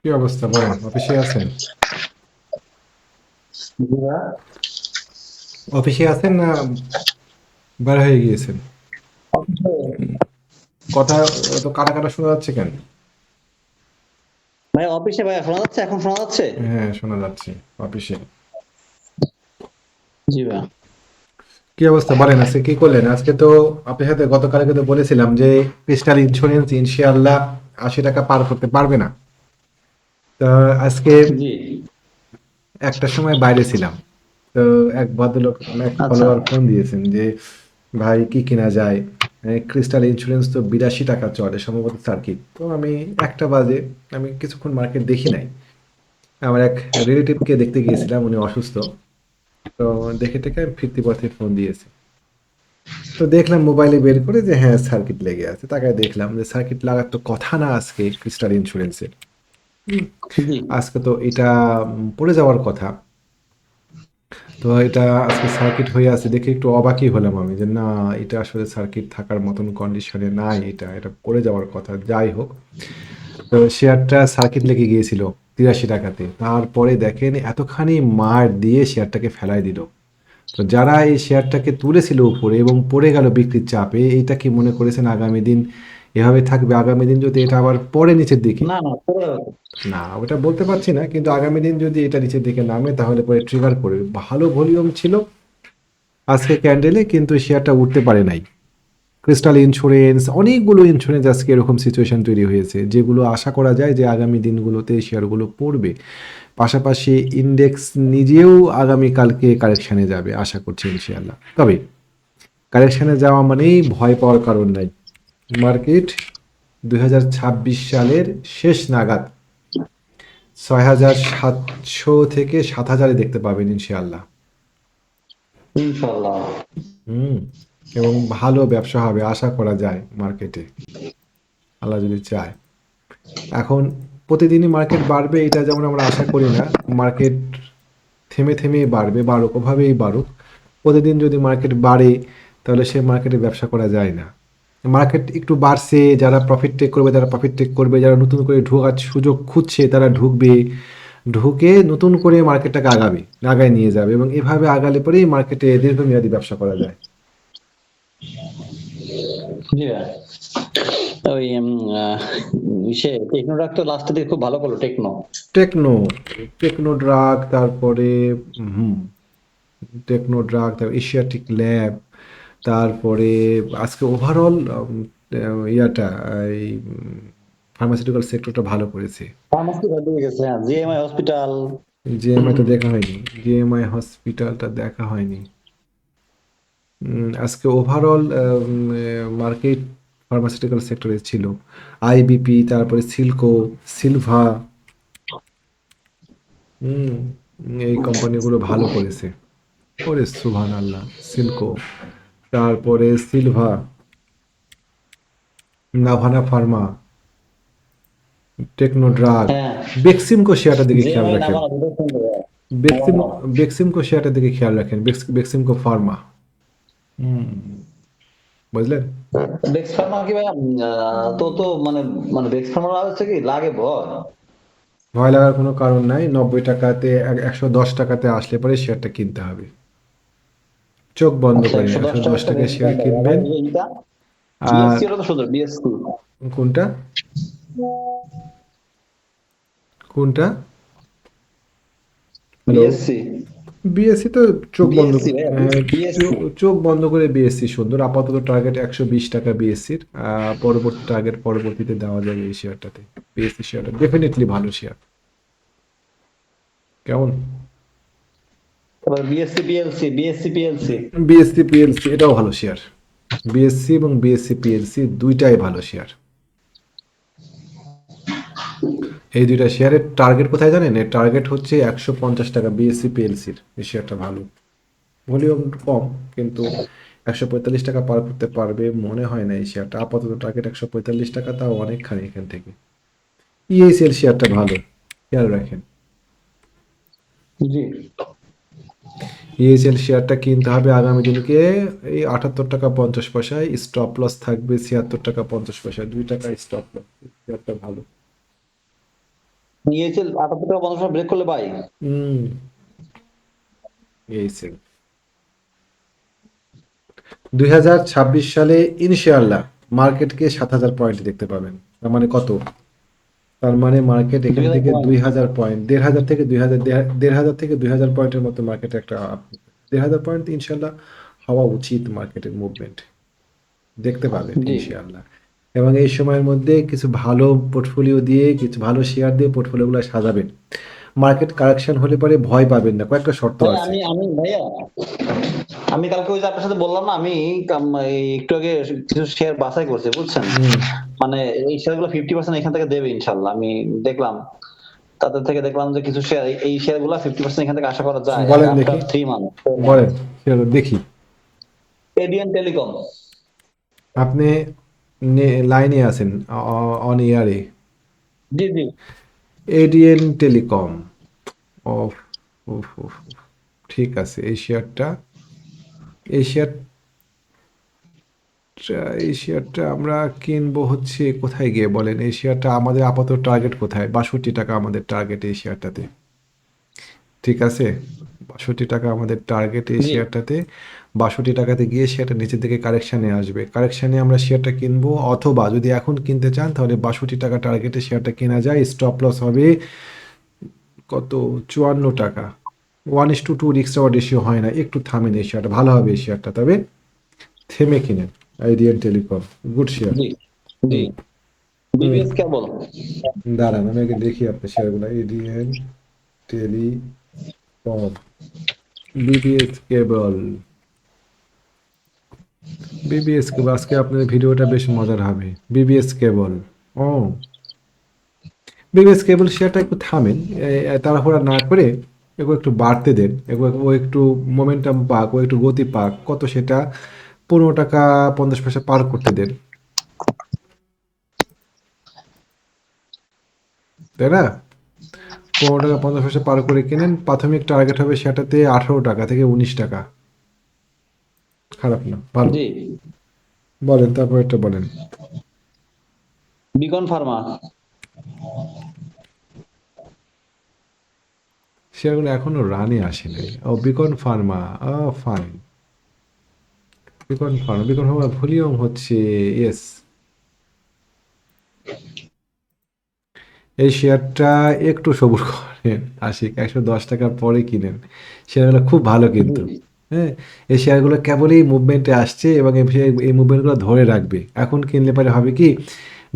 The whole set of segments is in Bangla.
কি অবস্থা বলেন অফিসে আছেন? অফিসে আছেন না বের হয়ে গিয়েছেন? কথা তো কাটা কাটা শোনা যাচ্ছে কেন? ভাই অফিসে ভাই শোনা যাচ্ছে? এখন শোনা যাচ্ছে? হ্যাঁ শোনা যাচ্ছে অফিসে। জি ভাই। কি অবস্থা? বলেন আজকে কি করলেন? আজকে তো আপনার সাথে গতকালকে তো বলেছিলাম যে ক্রিস্টাল ইন্স্যুরেন্স ইনশাআল্লাহ আশি টাকা পার করতে পারবে না। তা আজকে একটা সময় বাইরে ছিলাম। তো এক ভদ্রলোক এক। ফলোয়ার ফোন দিয়েছেন যে ভাই কি কেনা যায়? ক্রিস্টাল ইন্স্যুরেন্স তো বিরাশি টাকা চলে সম্ভবত সার্কিট তো আমি একটা বাজে আমি কিছুক্ষণ মার্কেট দেখি নাই। আমার এক রিলেটিভকে দেখতে গিয়েছিলাম উনি অসুস্থ। তো দেখে টেকে আমি ফিরতি পথে ফোন দিয়েছি। তো দেখলাম মোবাইলে বের করে যে হ্যাঁ সার্কিট লেগে আছে। তাকে দেখলাম যে সার্কিট লাগার তো কথা না আজকে ক্রিস্টাল ইন্স্যুরেন্সের আজকে তো এটা পড়ে যাওয়ার কথা। তো এটা আজকে সার্কিট হয়ে আছে। দেখে একটু অবাকই হলাম আমি যে, না, এটা আসলে সার্কিট থাকার মতন কন্ডিশনে নাই এটা। এটা পড়ে যাওয়ার কথা। যাই হোক। তো শেয়ারটা সার্কিট লেগে গিয়েছিল তিরাশি টাকাতে। তারপরে দেখেন এতখানি মার দিয়ে শেয়ারটাকে ফেলাই দিল। তো যারা এই শেয়ারটাকে তুলেছিল উপরে এবং পড়ে গেল বিক্রির চাপে এইটা কি মনে করেছেন আগামী দিন এভাবে থাকবে? আগামী দিন যদি এটা আবার পরে নিচের দিকে? না না ওটা বলতে পারছি না কিন্তু আগামী দিন যদি এটা নিচের দিকে নামে তাহলে পরে ট্রিগার করবে ভালো ভলিউম ছিল আজকে ক্যান্ডেলে কিন্তু শেয়ারটা উঠতে পারে নাই। ক্রিস্টাল ইন্স্যুরেন্স অনেকগুলো ইন্স্যুরেন্স আজকে এরকম সিচুয়েশন তৈরি হয়েছে যেগুলো আশা করা যায় যে আগামী দিনগুলোতে শেয়ারগুলো পড়বে। পাশাপাশি ইন্ডেক্স নিজেও আগামী কালকে কারেকশানে যাবে আশা করছি ইনশাআল্লাহ। তবে কারেকশানে যাওয়া মানেই ভয় পাওয়ার কারণ নাই। মার্কেট দুই হাজার ছাব্বিশ সালের শেষ নাগাদ ছয় হাজার সাতশো থেকে সাত হাজারে দেখতে পাবেন ইনশাআল্লাহ। ইনশাআল্লাহ। হুম। এবং ভালো ব্যবসা হবে, আশা করা যায় মার্কেটে আল্লাহ যদি চায়। এখন প্রতিদিনই মার্কেট বাড়বে, এটা যেমন আমরা আশা করি না মার্কেট থেমে থেমে বাড়বে, বাড়ুক, ওভাবেই বাড়ুক। প্রতিদিন যদি মার্কেট বাড়ে, তাহলে সে মার্কেটে ব্যবসা করা যায় না। মার্কেট একটু বাড়ছে, যারা প্রফিট টেক করবে, তারা প্রফিট টেক করবে, যারা নতুন করে ঢোকার সুযোগ খুঁজছে, তারা ঢুকবে। ঢুকে নতুন করে মার্কেটটাকে আগাবে আগায় নিয়ে যাবে এবং এভাবে আগালে পরেই মার্কেটে দীর্ঘমেয়াদী ব্যবসা করা যায়। ওই সে টেকনোডাক তো লাস্টের দিকে খুব ভালো করল টেকনো। টেকনো টেকনো ড্রাগ তারপরে হুম টেকনো ড্রাগ তারপর এশিয়াটিক ল্যাব তারপরে আজকে ওভারঅল ইয়াটা এই ফার্মাসিউটিক্যাল সেক্টরটা ভালো করেছে। জিএমআই হসপিটাল জিএমআইটা দেখা হয়নি জিএমআই হসপিটালটা দেখা হয়নি। আজকে ওভারঅল মার্কেট ফার্মাসিউটিক্যাল সেক্টরে ছিল। আইবিপি তারপরে সিলকো সিলভা হুম এই কোম্পানিগুলো ভালো করেছে। ওরে সুভান আল্লাহ সিলকো তারপরে Silva Navana pharma techno drug Beximco শেয়ারটার দিকে খেয়াল রাখেন। বেক্সিম বেক্সিমকো শেয়ারটার দিকে খেয়াল রাখেন। বেক্স- বেক্সিমকো ফার্মা বুঝলেন? বেক্স ফার্মা কি ভাই তো তো মানে মানে বেক্স ফার্মা হচ্ছে কি? লাগে ভয়। ভয় লাগার কোনো কারণ নাই। নব্বই টাকাতে একশো দশ টাকাতে আসলে পরে শেয়ারটা কিনতে হবে। চোখ বন্ধ করে একশো দশ টাকা শেয়ার কিনবেন। কোনটা? কোনটা? বিএসসি বিএসসি তো চোখ বন্ধ হ্যাঁ, চোখ- বন্ধ করে বিএসসি সুন্দর আপাতত টার্গেট একশো বিশ টাকা বিএসসির পরবর্তী টার্গেট পরবর্তীতে দেওয়া যাবে এই শেয়ারটাতে বিএসসি শেয়ারটা ডেফিনেটলি ভালো শেয়ার কেমন BSC PLC BSC PLC BSC PLC এটাও ভালো শেয়ার বিএসসি এবং বিএসসি পিএলসি দুইটাই ভালো শেয়ার এই দুইটা শেয়ারের টার্গেট কোথায় জানেন? এর টার্গেট হচ্ছে একশো পঞ্চাশ টাকা বিএসসি পিএলসির এই শেয়ারটা ভালো। ভলিউম কম কিন্তু একশো পঁয়তাল্লিশ টাকা পার করতে পারবে মনে হয় না এই শেয়ারটা আপাতত টার্গেট একশো পঁয়তাল্লিশ টাকা তাও অনেকখানি এখান থেকে। ইএসএল শেয়ারটা ভালো। খেয়াল রাখেন। জি। ইএসএল শেয়ারটা কিনতে হবে আগামী দিনকে। এই আটাত্তর টাকা পঞ্চাশ পয়সায়। স্টপ লস থাকবে ছিয়াত্তর টাকা পঞ্চাশ পয়সায়। দুই টাকা স্টপ লস শেয়ারটা ভালো। নিয়েছে আটাত্তর টাকা পঞ্চাশ ব্রেক করলে হুম। দুই ছাব্বিশ সালে ইনশাআল্লাহ মার্কেটকে সাত হাজার পয়েন্ট দেখতে পাবেন। তার মানে কত? তার মানে মার্কেট এখান থেকে দুই হাজার পয়েন্ট দেড় হাজার থেকে দুই হাজার দেড় হাজার থেকে দুই হাজার পয়েন্টের মতো মার্কেটে একটা দেড় হাজার পয়েন্ট ইনশাল্লাহ হওয়া উচিত মার্কেটের মুভমেন্ট দেখতে পাবেন জি। ইনশাআল্লাহ। এবং এই সময়ের মধ্যে কিছু ভালো পোর্টফোলিও দিয়ে কিছু ভালো শেয়ার দিয়ে পোর্টফোলিওগুলো সাজাবেন। মার্কেট কারেকশন হলে পরে ভয় পাবেন না কয়েকটা শর্ত আছে। আমি আমি ভাইয়া আমি কালকে ওই যে আপনার সাথে বললাম না আমি একটু আগে কিছু শেয়ার বাছাই করছি বুঝছেন? মানে এই শেয়ারগুলো ফিফটি পার্সেন্ট এখান থেকে দেবে ইনশাল্লাহ আমি দেখলাম। তাদের থেকে দেখলাম যে কিছু শেয়ার এই শেয়ারগুলা ফিফটি পার্সেন্ট এখান থেকে আশা করা যায় বলেন দেখি। থ্রি মান্থ বলেন সেগুলো দেখি। এডিয়ান টেলিকম আপনি লাইনে আছেন অন ইয়ারে জি জি। এডিএন টেলিকম অফ উফ, উফ। ঠিক আছে এই শেয়ারটা এই শেয়ার এই শেয়ারটা আমরা কিনবো হচ্ছে কোথায় গিয়ে বলেন? এই শেয়ারটা আমাদের আপাতত টার্গেট কোথায়? বাষট্টি টাকা আমাদের টার্গেট এই শেয়ারটাতে ঠিক আছে? বাষট্টি টাকা আমাদের টার্গেট এই জি। শেয়ারটাতে বাষট্টি টাকাতে গিয়ে শেয়ারটা নিচের দিকে কারেকশানে আসবে। কারেকশানে আমরা শেয়ারটা কিনবো অথবা যদি এখন কিনতে চান তাহলে বাষট্টি টাকা টার্গেটে শেয়ারটা কেনা যায়। স্টপ লস হবে কত? চুয়ান্ন টাকা। ওয়ান ইস টু টু রিক্স আওয়ার রেশিও হয় না। একটু থামেন এই শেয়ারটা ভালো হবে এই শেয়ারটা তবে থেমে কিনেন। আইডিয়ান টেলিকম গুড শেয়ার কেবল দাঁড়ান আমি আগে দেখি আপনার শেয়ারগুলো ADN telecom BBS cable BBS cable আজকে আপনার ভিডিওটা বেশ মজার হবে। বিবিএস কেবল ও। বিবিএস কেবল শেয়ারটা একটু থামেন তাড়াহুড়া না করে এগুলো একটু বাড়তে দেন, এগুলো ও একটু মোমেন্টাম পাক, ও একটু গতি পাক, কত সেটা পনেরো টাকা পঞ্চাশ পয়সা পার করতে দেন। তাই না? পনেরো টাকা পঞ্চাশ পয়সা পার করে কেনেন, প্রাথমিক টার্গেট হবে সেটাতে আঠারো টাকা থেকে উনিশ টাকা। খারাপ না ভালো। বলেন তারপর একটা বলেন। Beacon pharma. শেয়ারগুলো এখনও রানে আসে নাই ও বিকন ফার্মা। ও fine Beacon pharma Beacon pharma volume হচ্ছে ইয়েস এই শেয়ারটা একটু সবুর করেন আশিক। একশো দশ টাকার পরে কিনেন। শেয়ারগুলো খুব ভালো কিন্তু। হ্যাঁ এই শেয়ারগুলো কেবলই মুভমেন্টে আসছে এবং এই মুভমেন্টগুলো ধরে রাখবে। এখন কিনলে পরে হবে কি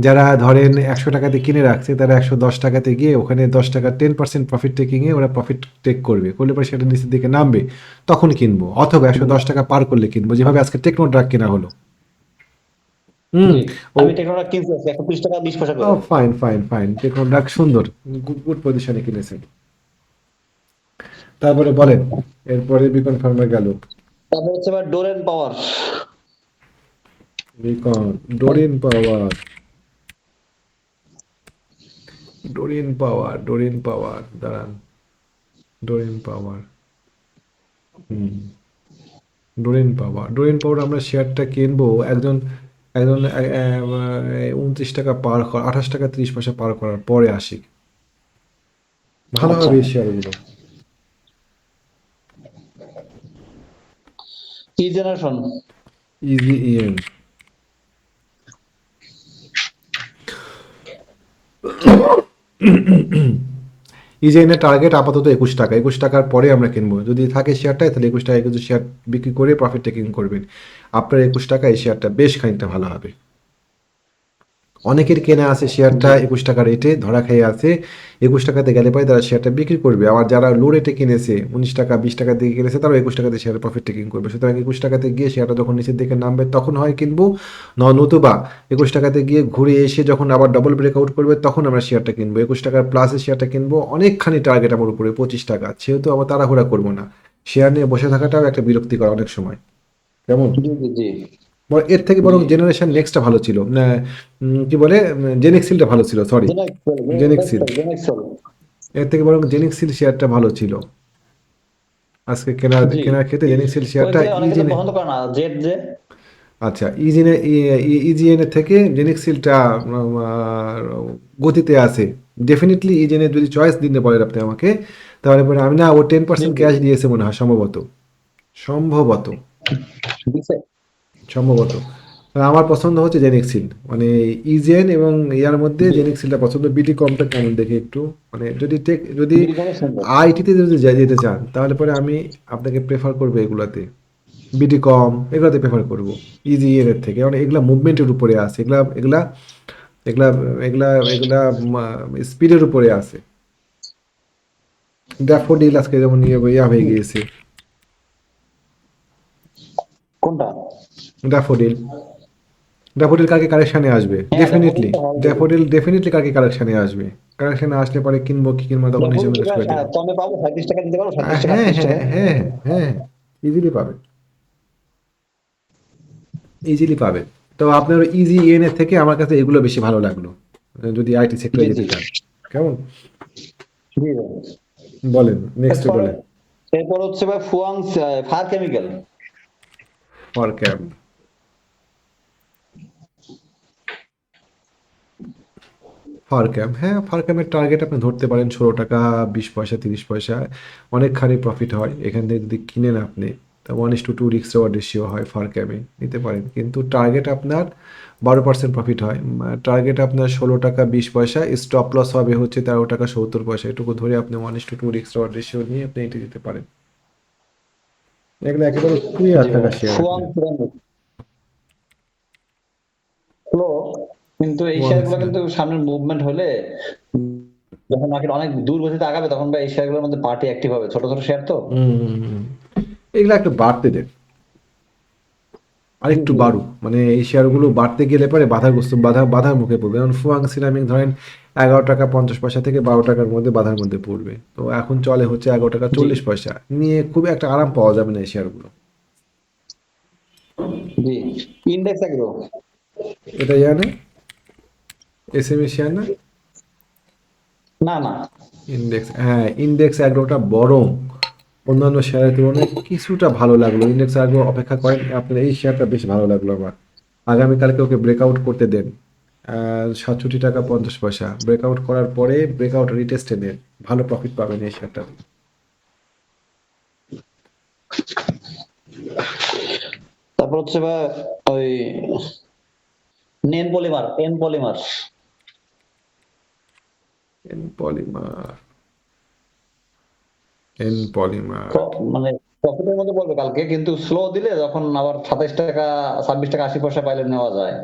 যারা ধরেন একশো টাকাতে কিনে রাখছে তারা একশো দশ টাকাতে গিয়ে ওখানে দশ টাকা টেন পার্সেন্ট প্রফিট টেকিংয়ে ওরা প্রফিট টেক করবে। করলে পরে সেটা নিচের দিকে নামবে তখন কিনবো। অথবা একশো দশ টাকা পার করলে কিনবো। যেভাবে আজকে টেকনো ড্রাগ কেনা হলো। হুম। আমি টেকনোটা কিনছি একশো টাকা বিশ পয়সা fine fine fine techno drug সুন্দর। গুড গুড পজিশনে কিনেছেন তারপরে বলেন এরপরে বিকন ফার্মা গেল। তারপর হচ্ছে আবার Doreen power. Beacon Doreen power. Doreen power Doreen power দাঁড়ান। Doreen power. হুম। Doreen power. ডোরিন পাওয়ার আমরা শেয়ারটা কিনবো। একজন একজন উনত্রিশ টাকা পার কর আঠাশ টাকা ত্রিশ পয়সা পার করার পরে আসি। ভালো হবে এই শেয়ারগুলো। E generation? ইজি ইয়ার। ইজেনের টার্গেট আপাতত একুশ টাকা। একুশ টাকার পরে আমরা কিনবো। যদি থাকে শেয়ারটাই তাহলে একুশ টাকা একুশ শেয়ার বিক্রি করে প্রফিট টেকিং করবেন। আপনার একুশ টাকা এই শেয়ারটা বেশ খানিকটা ভালো হবে। অনেকের কেনা আছে শেয়ারটা একুশ টাকা রেটে ধরা খেয়ে আছে। একুশ টাকাতে গেলে পরে তারা শেয়ারটা বিক্রি করবে। আবার যারা লো রেটে কিনেছে উনিশ টাকা বিশ টাকা দিয়ে কিনেছে তারা একুশ টাকাতে শেয়ার প্রফিট টেকিং করবে। সুতরাং একুশ টাকাতে গিয়ে শেয়ারটা যখন নিচের দিকে নামবে তখন হয় কিনবো নতুবা একুশ টাকাতে গিয়ে ঘুরে এসে যখন আবার ডবল ব্রেকআউট করবে তখন আমরা শেয়ারটা কিনবো। একুশ টাকার প্লাসে শেয়ারটা কিনবো অনেকখানি টার্গেট আমার উপরে পঁচিশ টাকা। সেহেতু আমরা তাড়াহুড়া করব না। শেয়ার নিয়ে বসে থাকাটাও একটা বিরক্তিকর অনেক সময়। কেমন? জি জি। এর থেকে বরং জেনারেশন নেক্সটটা ভালো ছিল। কি বলে জেনেক্সিলটা ভালো ছিল সরি জেনেক্সিল। এর থেকে বরং জেনেক্সিল শেয়ারটা ভালো ছিল। আজকে কেনার জি। কেনার ক্ষেত্রে জেনিক্সিল শেয়ারটা ইজিনে আচ্ছা ইজিনে ইজিএনের থেকে জেনিক্সিলটা গতিতে আছে। ডেফিনেটলি ইজিনের যদি চয়েস দিতে বলেন আপনি আমাকে তাহলে পরে আমি না ও টেন পার্সেন্ট ক্যাশ দিয়েছে মনে হয় সম্ভবত। সম্ভবত। সম্ভবত। আমার পছন্দ হচ্ছে জেনিক্সিল মানে ইজেন এবং ইয়ার মধ্যে জেনিক্সিলটা পছন্দ। বিটি কমটা কেমন দেখে একটু? মানে যদি টেক যদি। আইটিতে যদি যেতে চান তাহলে পরে আমি আপনাকে প্রেফার করব এগুলাতে। বিটি কম এগুলাতে প্রেফার করব। ইজি এর থেকে। কারণ এগুলা মুভমেন্টের উপরে আছে। এগুলা এগুলা এগুলা এগুলা এগুলা স্পিডের উপরে আছে। ড্যাফোডিল আজকে যেমন ইয়ে ইয়া হয়ে গিয়েছে। কোনটা? ড্যাফোডিল ড্যাফোডিল কালকে কালেকশানে আসবে? ডেফিনেটলি ড্যাফোডিল ডেফিনেটলি কাকে কালেকশানে আসবে? কালেকশানে আসলে পরে কিনবো কি কিনবো তখন হিসেবে করে হ্যাঁ, পাবো সাঁত্রিশ টাকা দিতে পারব সাঁত্রিশ টাকা হ্যাঁ হ্যাঁ হ্যাঁ হ্যাঁ ইজিলি পাবে। ইজিলি পাবে। তো আপনার ইজি এন এর থেকে আমার কাছে এগুলো বেশি ভালো লাগল। যদি আইটি সেক্টরে যেতে চান। কেমন? বলেন নেক্সট বলেন। এরপর হচ্ছে ভাই Fuwang fire chemical. Far chem far chem হ্যাঁ ফার ক্যামের টার্গেট আপনি ধরতে পারেন ষোলো টাকা বিশ পয়সা তিরিশ পয়সা। অনেকখানি প্রফিট হয়। এখান থেকে যদি কিনেন আপনি তা ওয়ান ইস টু টু রিক্স রেওয়ার্ড রেশিও হয় ফার ক্যামে নিতে পারেন। কিন্তু টার্গেট আপনার বারো পার্সেন্ট প্রফিট হয়। টার্গেট আপনার ষোলো টাকা বিশ পয়সা স্টপ লস হবে হচ্ছে তেরো টাকা সত্তর পয়সা। এটুকু ধরে আপনি ওয়ান ইস টু টু রিক্স রেওয়ার্ড রেশিও নিয়ে আপনি এটি দিতে পারেন। এগুলো একেবারে ক্লিয়ার থাকা শেয়ার ফুয়াং ফ্লো কিন্তু এই শেয়ারগুলো কিন্তু সামনের মুভমেন্ট হলে যখন মার্কেট অনেক দূর গতিতে আগাবে তখন ভাই এই শেয়ারগুলোর মধ্যে পার্টি অ্যাক্টিভ হবে। ছোট ছোট শেয়ার তো। এগুলো একটু বাড়তে দেন আরেকটু বাড়ুক। মানে এই শেয়ারগুলো বাড়তে গেলে পরে বাধাগ্রস্ত বাধা বাধার মুখে পড়বে। যেমন ফুয়াং সিরামিক ধরেন এগারো টাকা পঞ্চাশ পয়সা থেকে বারো টাকার মধ্যে বাধার মধ্যে পড়বে। তো এখন চলে হচ্ছে এগারো টাকা চল্লিশ পয়সা। নিয়ে খুব একটা আরাম পাওয়া যাবে না এই শেয়ারগুলো ইন্ডেক্স এটা জানে এস এম শেয়ার না? না না। ইন্ডেক্স হ্যাঁ ইন্ডেক্স অ্যাগ্রোটা বরং অন্যান্য শেয়ারের তুলনায় কিছুটা ভালো লাগল। ইন্ডেক্স অ্যাগ্রো অপেক্ষা করেন আপনার এই শেয়ারটা বেশ ভালো লাগল আমার। আগামীকালকে ওকে ব্রেকআউট করতে দেন। সাতষট্টি টাকা পঞ্চাশ পয়সা। ব্রেকআউট করার পরে ব্রেকআউট রিটেস্টে নেন। ভালো প্রফিট পাবেন এই শেয়ারটা তারপর হচ্ছে ওই নেন polymer N polymer. N polymer N polymer মানে প্রফিটের মধ্যে বলবে কালকে কিন্তু স্লো দিলে যখন আবার সাতাইশ টাকা ছাব্বিশ টাকা আশি পয়সা পাইলে নেওয়া যায়।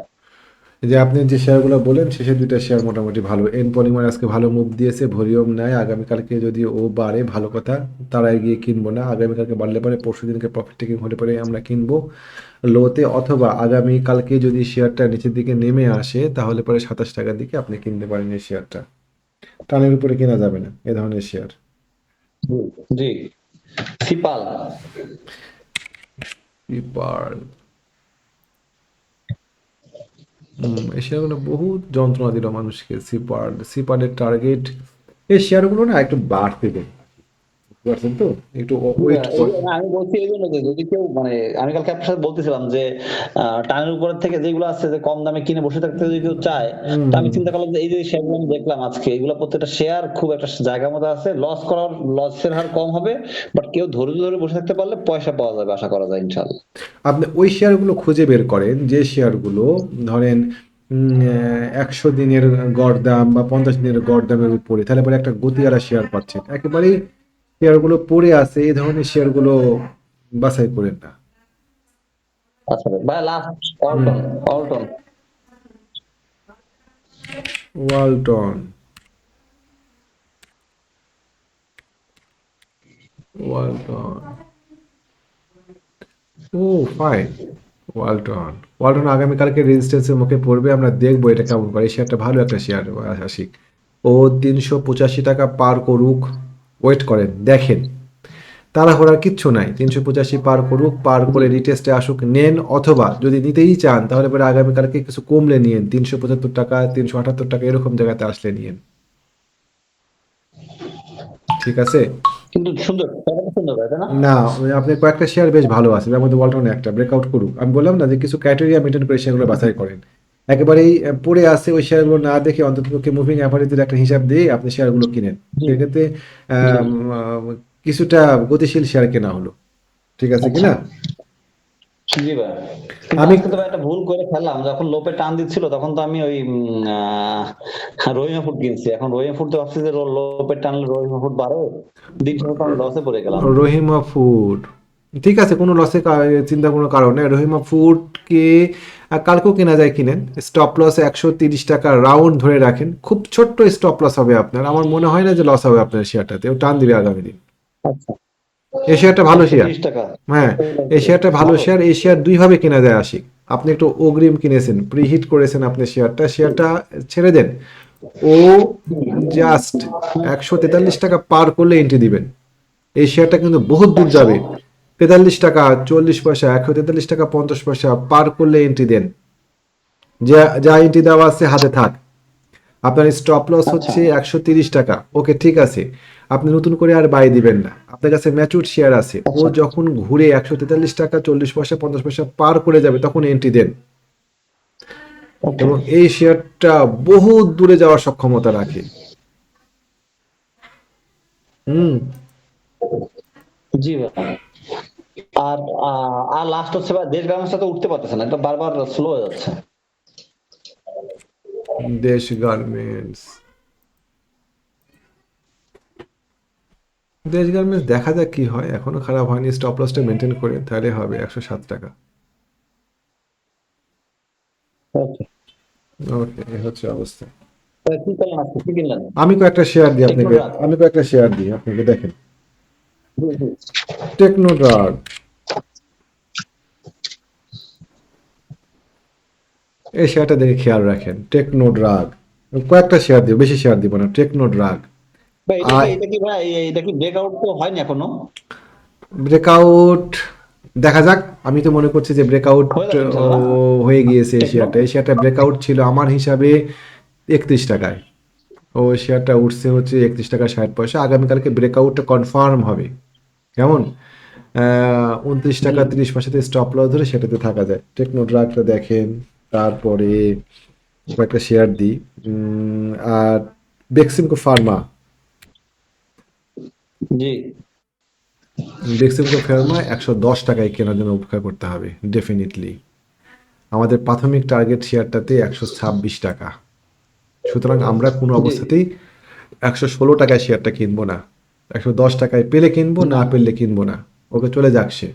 যে আপনি যে শেয়ারগুলো বলেন শেষের দুইটা শেয়ার মোটামুটি ভালো। এন পলিমার আজকে ভালো মুভ দিয়েছে ভলিউম নেয়। আগামীকালকে যদি ও বাড়ে ভালো কথা তারা গিয়ে কিনবো না। আগামীকালকে বাড়লে পরে পরশু দিনকে প্রফিট টেকিং হলে পরে আমরা কিনবো লোতে অথবা আগামীকালকে যদি শেয়ারটা নিচের দিকে নেমে আসে তাহলে পরে সাতাশ টাকার দিকে আপনি কিনতে পারেন এই শেয়ারটা টানের উপরে কেনা যাবে না এ ধরনের শেয়ার জি সিপাল। সিপাল। এশিয়ার এই শেয়ারগুলো বহুত যন্ত্রণা দিল মানুষকে সিপার সিপারের টার্গেট এই শেয়ারগুলো না একটু বাড়তে বুঝতে পারছেন তো? একটু ওয়েট আমি বলছি এই জন্য যে যদি কেউ মানে আমি কালকে আপনার সাথে বলতেছিলাম যে টানের উপরের থেকে যেগুলো আছে যে কম দামে কিনে বসে থাকতে যদি কেউ চায়। তা আমি চিন্তা করলাম যে এই যে শেয়ারগুলো আমি দেখলাম আজকে এগুলো প্রত্যেকটা শেয়ার খুব একটা জায়গার মধ্যে আছে লস করার লসের হার কম হবে বাট কেউ ধৈর্য ধরে বসে থাকতে পারলে পয়সা পাওয়া যাবে আশা করা যায় ইনশাল্লাহ আপনি ওই শেয়ারগুলো খুঁজে বের করেন যে শেয়ারগুলো ধরেন একশো দিনের গড় দাম বা পঞ্চাশ দিনের গড় দামের উপরে তাহলে পরে একটা গতিয়ারা শেয়ার পাচ্ছেন। একেবারেই শেয়ারগুলো পড়ে আছে এই ধরনের শেয়ারগুলো বাছাই করেন না। আচ্ছা ভাই ভাই লাস্ট অল্টন অল্টন ওয়ালটন ওয়ালটন ও ফাইন ওয়ালটন ওয়ালটন আগামীকালকে রেজিস্ট্যান্সের মুখে পড়বে আমরা দেখব এটা কেমন করে। শেয়ারটা ভালো একটা শেয়ার আশিক ও তিনশো পঁচাশি টাকা পার করুক। ওয়েট করেন দেখেন। তাড়াহুড়ার কিচ্ছু নাই। তিনশো পঁচাশি পার করুক পার করে রিটেস্টে আসুক নেন অথবা যদি নিতেই চান তাহলে পরে আগামীকালকে কিছু কমলে নিয়েন। তিনশো পঁচাত্তর টাকা তিনশো আটাত্তর টাকা এরকম জায়গাতে আসলে নিয়েন। ঠিক আছে? কিন্তু সুন্দর সুন্দর না? না ওই আপনার কয়েকটা শেয়ার বেশ ভালো আছে। মধ্যে ওয়ালটন একটা ব্রেকআউট করুক। আমি বললাম না যে কিছু ক্রাইটেরিয়া মেনটেন করে সেগুলো বাছাই করেন। একেবারেই পড়ে আছে ওই শেয়ারগুলো না দেখে অন্ততপক্ষে মুভিং অ্যাভারেজের একটা হিসাব দিয়ে আপনি শেয়ারগুলো কিনেন। সেক্ষেত্রে কিছুটা গতিশীল শেয়ার কেনা হলো। ঠিক আছে কিনা? আমি- আমি তো একটা ভুল করে ফেললাম। যখন লোপে টান দিচ্ছিল তখন তো আমি ওই রহিমা ফুড কিনছি। এখন রহিমা ফুড তো ভাবছি যে লোপে টানলে রহিমা ফুড বাড়ে। দিন লসে পড়ে গেলাম। রহিমা ফুড। ঠিক আছে কোনো লসে চিন্তা কোনো কারণ নেই। রহিমা ফুডকে কালকেও কেনা যায় কিনেন। স্টপ লস একশো তিরিশ টাকা রাউন্ড ধরে রাখেন। খুব ছোট্ট স্টপ লস হবে আপনার। আমার মনে হয় না যে লস হবে আপনার শেয়ারটাতে ও টান দিবে আগামী দিন। আচ্ছা। এই শেয়ারটা ভালো শেয়ার হ্যাঁ এই শেয়ারটা ভালো শেয়ার এই শেয়ার দুইভাবে কেনা যায় আসি আপনি একটু অগ্রিম কিনেছেন প্রিহিট করেছেন আপনি শেয়ারটা শেয়ারটা ছেড়ে দেন। ও জাস্ট একশো তেতাল্লিশ টাকা পার করলে এন্ট্রি দিবেন। এই শেয়ারটা কিন্তু বহুত দূর যাবে। তেতাল্লিশ টাকা চল্লিশ পয়সা একশো তেতাল্লিশ টাকা পঞ্চাশ পয়সা পার করলে এন্ট্রি দেন। যা যা এন্ট্রি দেওয়া আছে হাতে থাক। আপনার স্টপ লস হচ্ছে একশো তিরিশ টাকা। ওকে ঠিক আছে। আপনি নতুন করে আর বাই দিবেন না। আপনার কাছে ম্যাচুর শেয়ার আছে। ও যখন ঘুরে একশো তেতাল্লিশ টাকা চল্লিশ পয়সা পঞ্চাশ পয়সা পার করে যাবে তখন এন্ট্রি দেন। এবং এই শেয়ারটা বহুত দূরে যাওয়ার সক্ষমতা রাখে। হুম। জি ভাই। আর আর লাস্ট হচ্ছে দেশ গার্মেন্টসটা তো উঠতে পারতেছে না এটা বারবার স্লো হয়ে যাচ্ছে। দেশ গার্মেন্টস। দেশ গার্মেন্টস দেখা যাক কি হয় এখনও খারাপ হয়নি স্টপ লসটা মেনটেন করে তাহলে হবে একশো সাত টাকা। ওকে ওকে হচ্ছে অবস্থা। আমি কয়েকটা শেয়ার দিই আপনাকে আমি কয়েকটা শেয়ার দিই আপনাকে দেখেন। জি, জি। টেকনোড্রাগ এই শেয়ারটা দেখে খেয়াল রাখেন টেকনো ড্রাগ। কয়েকটা শেয়ার দিব বেশি শেয়ার দিব না এটা কি- ভাই এটা কি ব্রেকআউট তো হয়নি এখনও? ব্রেকআউট দেখা যাক আমি তো মনে করছি যে ব্রেকআউট হয়ে গিয়েছে টেকনো? এই শেয়ারটা ব্রেকআউট ছিল আমার হিসাবে একত্রিশ টাকায়। ও শেয়ারটা উঠছে হচ্ছে একত্রিশ টাকা ষাট পয়সা। আগামীকালকে ব্রেকআউটটা কনফার্ম হবে। কেমন? উনত্রিশ টাকা তিরিশ পয়সাতে স্টপ লস ধরে সেটাতে থাকা যায়। টেকনো ড্রাগটা দেখেন। তারপরে কয়েকটা শেয়ার দিই। আর বেক্সিমকো ফার্মা জি। বেক্সিমকো ফার্মা একশো দশ টাকায় কেনার জন্য উপকার করতে হবে ডেফিনেটলি আমাদের প্রাথমিক টার্গেট শেয়ারটাতে একশো ছাব্বিশ টাকা। সুতরাং আমরা কোনো অবস্থাতেই একশো ষোলো টাকায় শেয়ারটা কিনবো না। একশো দশ টাকায় পেলে কিনবো না পেলে কিনবো না। ওকে চলে যাক সে।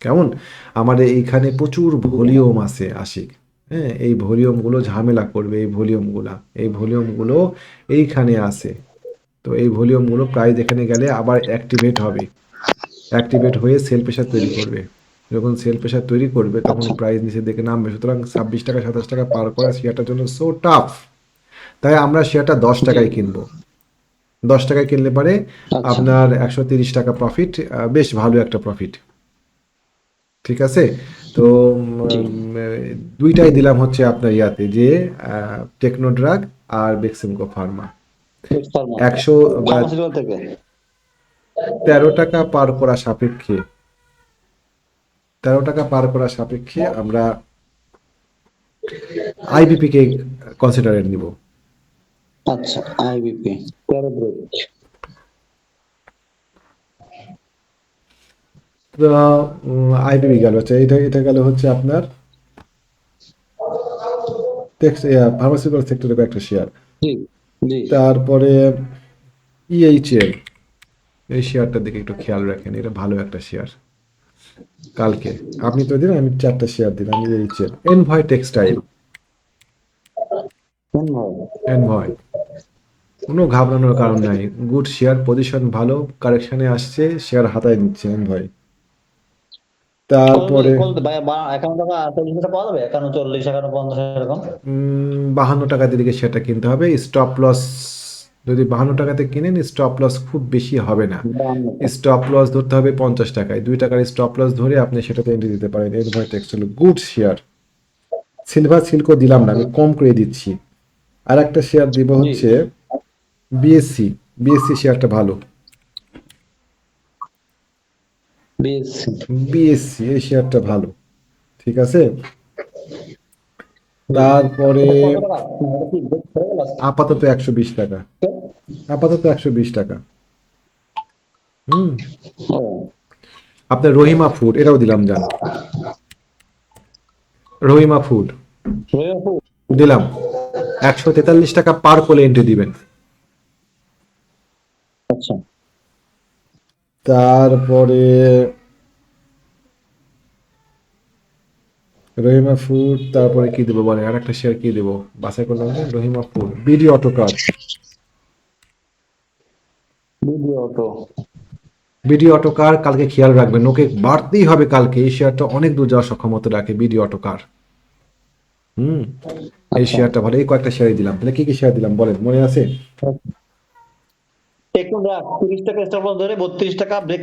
কেমন? আমাদের এইখানে প্রচুর ভলিউম আছে আশিক। হ্যাঁ এই ভলিউমগুলো ঝামেলা করবে এই ভলিউমগুলা এই ভলিউমগুলো এইখানে আছে। তো এই ভলিউমগুলো প্রাইস এখানে গেলে আবার অ্যাক্টিভেট হবে। অ্যাক্টিভেট হয়ে সেল প্রেশার তৈরি করবে। যখন সেল প্রেশার তৈরি করবে তখন প্রাইস নিচের দিকে নামবে। সুতরাং ছাব্বিশ টাকা সাতাশ টাকা পার করা শেয়ারটার জন্য সো টাফ তাই আমরা শেয়ারটা দশ টাকায় কিনবো। দশ টাকায় কিনলে পারে আচ্ছা। আপনার একশো তিরিশ টাকা প্রফিট বেশ ভালো একটা প্রফিট ঠিক আছে? তো দুইটাই দিলাম হচ্ছে আপনার ইয়াতে যে টেকনোড্রাগ আর বেক্সিমকো ফার্মা। একশো তেরো টাকা পার করা সাপেক্ষে। তেরো টাকা পার করা সাপেক্ষে আমরা আইবিপি কে কনসিডারেট নিব। আচ্ছা আইবিপি আইবিপি গেল। আচ্ছা এটা এটা গেল হচ্ছে আপনার ফার্মাসিউটিক্যাল সেক্টরের কয়েকটা শেয়ার তারপরে ইএইচএল এই শেয়ারটার দিকে একটু খেয়াল রাখেন এটা ভালো একটা শেয়ার কালকে আপনি তো দিন আমি চারটা শেয়ার দিলাম ইএইচএল এনভয় টেক্সটাইল এনভয় কোনো ঘাবড়ানোর কারণ নাই। গুড শেয়ার পজিশন ভালো কারেকশনে আসছে শেয়ার হাতায় নিচ্ছে এনভয় তারপরে একান্ন টাকা চল্লিশ টাকা পাওয়া যাবে একান্ন চল্লিশ একান্ন পঞ্চাশ এরকম? বাহান্ন টাকা দিকে সেটা কিনতে হবে। স্টপ লস যদি বাহান্ন টাকাতে কিনেন স্টপ লস খুব বেশি হবে না। স্টপ লস ধরতে হবে পঞ্চাশ টাকায়। দুই টাকার স্টপ লস ধরে আপনি সেটাতে এন্ট্রি দিতে পারেন। Envoy textile good share silver সিল্কও দিলাম না আমি কম করে দিচ্ছি। আর একটা শেয়ার দিব হচ্ছে বিএসসি বিএসসি শেয়ারটা ভালো। বিএসসি। এই শেয়ারটা ভালো। ঠিক আছে? তারপরে আপাতত একশো বিশ টাকা। আপাতত একশো বিশ টাকা। হুম। আপনার রহিমা ফুড এটাও দিলাম জান। রহিমা ফুড। দিলাম। একশো তেতাল্লিশ টাকা পার কোলে এন্ট্রি দিবেন। আচ্ছা। তারপরে রহিমা ফুড তারপরে কি দেবো বলে? আর একটা শেয়ার কি দেবো? বাসায় করলাম যে Rahima food BD auto car video auto. BD auto car কালকে খেয়াল রাখবেন ওকে বাড়তেই হবে কালকে। এই শেয়ারটা অনেক দূর যাওয়ার সক্ষমতা রাখে বিডি অটো কার হুম? এই শেয়ারটা ভালো। এই কয়েকটা শেয়ারই দিলাম। তাহলে কি কি শেয়ার দিলাম বলেন? মনে আছে? এখন রাখ তিরিশ টাকা স্টপ লস ধরে বত্রিশ টাকা ব্রেক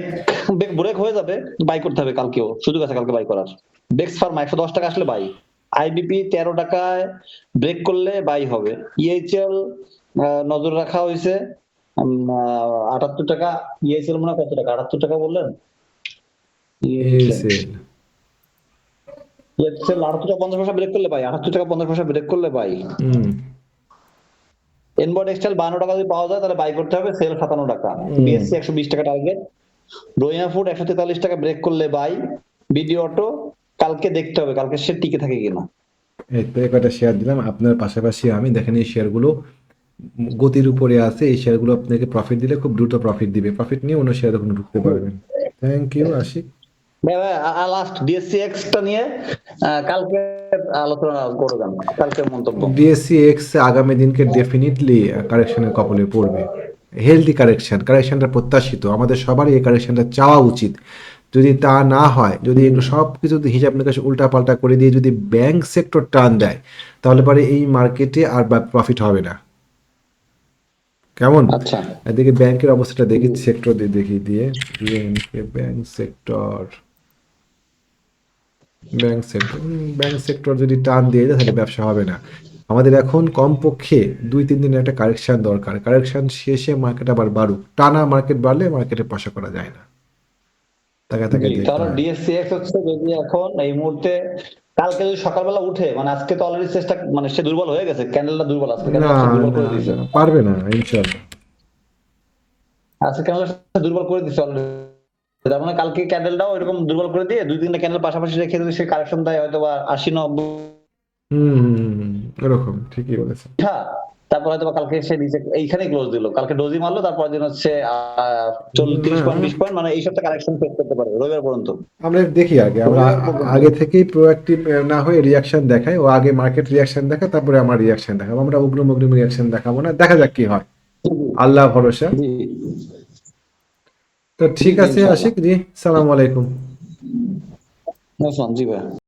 ব্রেক ব্রেক হয়ে যাবে বাই করতে হবে কালকেও। সুযোগ আছে কালকে বাই করার। বেক্স ফার্মা একশো দশ টাকা আসলে বাই আইবিপি তেরো টাকায় ব্রেক করলে বাই হবে। E ইএইচএল নজর রাখা হয়েছে। আটাত্তর টাকা ইএইচএল মনে হয় কত টাকা? আটাত্তর টাকা বললেন? ইএইচএল আটাত্তর টাকা পঞ্চাশ পয়সা ব্রেক করলে বাই আটাত্তর টাকা পঞ্চাশ পয়সা ব্রেক করলে বাই হুম এনবয় টেক্সটাইল বান্ন টাকা যদি পাওয়া যায় তাহলে বাই করতে হবে সেল সাতান্ন টাকা। বিএসসি একশো বিশ টাকা টার্গেট ফুড একশো তেতাল্লিশ টাকা ব্রেক করলে বাই বিডি অটো কালকে দেখতে হবে কালকে সে টিকে থাকে কিনা। এই তো এই শেয়ার দিলাম। আপনার পাশাপাশি আমি দেখেন এই শেয়ারগুলো গতির উপরে আছে। এই শেয়ারগুলো আপনাকে প্রফিট দিলে খুব দ্রুত প্রফিট দিবে। প্রফিট নিয়ে অন্য শেয়ার ঢুকতে পারবেন। Thank you Ashiq last DSC X নিয়ে কালকে আলোচনা করবেন কালকের মন্তব্য। ডিএসসি এক্স আগামী দিনকে ডেফিনেটলি কারেকশনের কবলে পড়বে। হেলদি কারেকশন কারেকশনটা প্রত্যাশিত। আমাদের সবারই এই কারেকশনটা চাওয়া উচিত। যদি তা না হয় যদি এগুলো সব কিছু হিসাব নিকাশ উল্টা পাল্টা করে দিয়ে যদি ব্যাংক সেক্টর টান দেয় তাহলে পরে এই মার্কেটে আর প্রফিট হবে না। কেমন? আচ্ছা। এদিকে ব্যাংকের অবস্থাটা দেখি সেক্টর দিয়ে দেখি দিয়ে bank sector bank sector bank sector যদি টান দিয়ে দেয় তাহলে ব্যবসা হবে না। আমাদের এখন কমপক্ষে দুই তিন দিনের একটা কারেকশন দরকার। কারেকশন শেষে মার্কেট আবার বাড়ুক। টানা মার্কেট বাড়লে মার্কেটে পয়সা করা যায় না। তাকে তাকে জি, দেখতে তাহলে হয়। ডিএসসি এক্স হচ্ছে যদি এখন এই মুহূর্তে কালকে যদি সকালবেলা উঠে মানে আজকে তো অলরেডি চেষ্টা মানে সে দুর্বল হয়ে গেছে ক্যান্ডেলটা দুর্বল আজকে দুর্বল করে দিয়েছে। পারবে না আজকে ক্যান্ডেলটা দুর্বল করে দিচ্ছে অলরেডি তার মানে কালকে ক্যান্ডেলটাও এরকম দুর্বল করে দিয়ে দুই তিনটা ক্যান্ডেল পাশাপাশি রেখে যদি সে কারেকশন দেয় হয়তো বা আশি নব্বই। হুম এরকম ঠিকই বলেছেন। হ্যাঁ, তারপর হয়তো কালকে সে নিচে এইখানে ক্লোজ দিল। কালকে ডোজি মারলো তারপর দিন হচ্ছে চল্লিশ পয়েন্ট বিশ পয়েন্ট মানে এই সপ্তাহে কারেকশন ফেস করতে পারে রবিবার পর্যন্ত। আমরা দেখি আগে আমরা আগে থেকেই প্রোঅ্যাক্টিভ না হয়ে রিয়াকশন দেখাই ও আগে মার্কেট রিয়াকশন দেখায় তারপরে আমার রিয়াকশন দেখাবো। আমরা উগ্র মুগ্র রিয়াকশন দেখাবো না দেখা যাক কি হয়। আল্লাহ ভরসা। তো ঠিক আছে আশিক জি সালাম আলাইকুম। জি ভাই